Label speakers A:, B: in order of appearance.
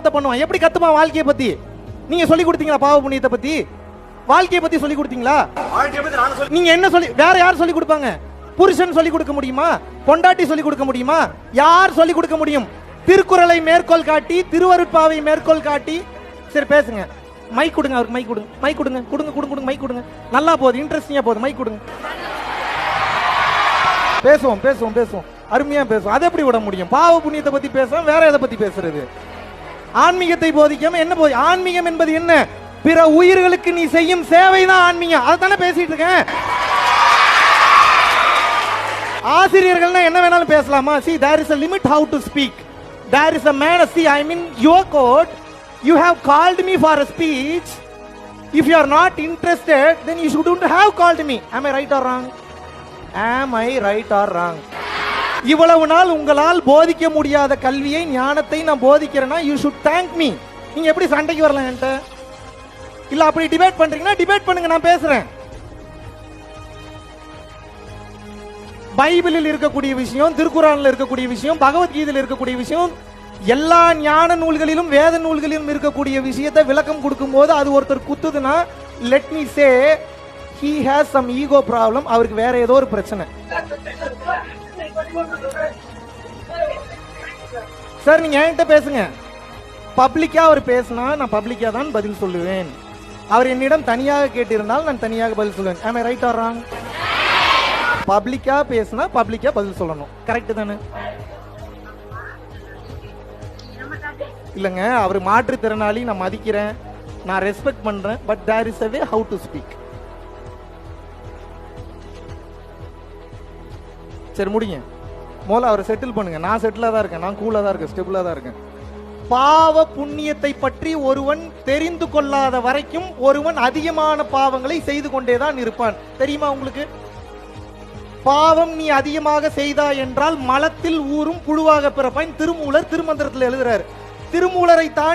A: பாவத்தை பண்ணுவான். எப்படி கத்துப்பான் வாழ்க்கையை பத்தி? நீங்க சொல்லி கொடுத்தீங்களா பாவ புண்ணியத்தை பத்தி? வாழ்க்கையை பத்தி சொல்லி கொடுத்தீங்களா? நீங்க என்ன சொல்லி வேற யார் சொல்லி கொடுப்பாங்க? புருஷன் சொல்லி கொடுக்க முடியுமா? பொண்டாட்டி சொல்லி கொடுக்க முடியுமா? யார் சொல்லி கொடுக்க முடியும்? திருக்குறளை மேற்கோள் காட்டி திருவருட்பாவை மேற்கோள் காட்டி. சரி பேசுங்க. மைக் கொடுங்க அவருக்கு மைக் கொடுங்க. மைக் கொடுங்க. கொடுங்க கொடுங்க கொடுங்க மைக் கொடுங்க. நல்லா போகுது. இன்ட்ரெஸ்டிங்கா போகுது. மைக் கொடுங்க. பேசுவோம் பேசுவோம் பேசுவோம். அருமையா பேசுவோம். அதை எப்படி விட முடியும்? பாவ புண்ணியத்தை பத்தி பேசுவோம் வேற எதை பத்தி பேசுறது? ஆன்மீகத்தை போதிக்காம என்ன போதி ஆன்மீகம் என்பது என்ன பிற உயிர்களுக்கு நீ செய்யும் சேவை தான் ஆன்மீகம் அதை தானே பேசிட்டு இருக்கேன் ஆசிரியர்கள்னா என்ன வேணாலும் பேசலாமா see there is a limit how to speak there is a man see I mean your code you have called me for a speech if you are not interested then you should have called me am I right R wrong ஆம் I right or wrong இவ்வளவு நாள் உங்களால் போதிக்க முடியாத கல்வியை ஞானத்தை நான் போதிக்கிறேன்னா யூ ஷுட் தேங்க் மீ நீங்க எப்படி சண்டைக்கு வரலாம் என்கிட்ட? இல்ல அப்படி டிபேட் பண்றீங்கன்னா டிபேட் பண்ணுங்க நான் பேசுறேன். பைபிளில் இருக்கக்கூடிய விஷயம் திருக்குறானில் இருக்கக்கூடிய விஷயம் பகவத்கீதையில் இருக்கக்கூடிய விஷயம் எல்லா ஞான நூல்களிலும் வேத நூல்களிலும் இருக்கக்கூடிய விஷயத்தை விளக்கம் கொடுக்கும்போது அது ஒருத்தர் குத்துதுன்னா let me say he has some ego problem அவருக்கு வேற ஏதோ ஒரு பிரச்சனை. சார் நீங்க என்கிட்ட பேசுங்க. பப்ளிக்கா அவர் பேசினா நான் பப்ளிக்கா தான் பதில் சொல்லுவேன். அவர் என்னிடம் தனியாக கேட்டிருந்தால் நான் தனியாக பதில் சொல்லுவேன். ஆம் ரைட் ஆர் பப்ளிக்காக பப்ளிக்கா பேசினா பப்ளிக்கா பதில் சொல்லணும். கரெக்ட் தானே? இல்லைங்க அவர் மாற்றுத்திறனாளி நான் மதிக்கிறேன். நான் ரெஸ்பெக்ட் பண்றேன் but there is a way how to speak சரி முடிங்க முதல்ல அவரை செட்டில் பண்ணுங்க. நான் செட்டிலாக தான் இருக்கேன். நான் கூலாக தான் இருக்கேன். ஸ்டெபிளாக தான் இருக்கேன். பாவ புண்ணியத்தை பற்றி ஒருவன் தெரிந்து கொள்ளாத வரைக்கும் ஒருவன் அதிகமான பாவங்களை செய்து கொண்டே தான் இருப்பான். தெரியுமா உங்களுக்கு? பாவம் நீ அதிகமாக செய்தா என்றால் மலத்தில் ஊறும் புழுவாக பிறப்பான் திருமூலர் திருமந்திரத்தில் எழுதுறாரு. திருமூலரை தான்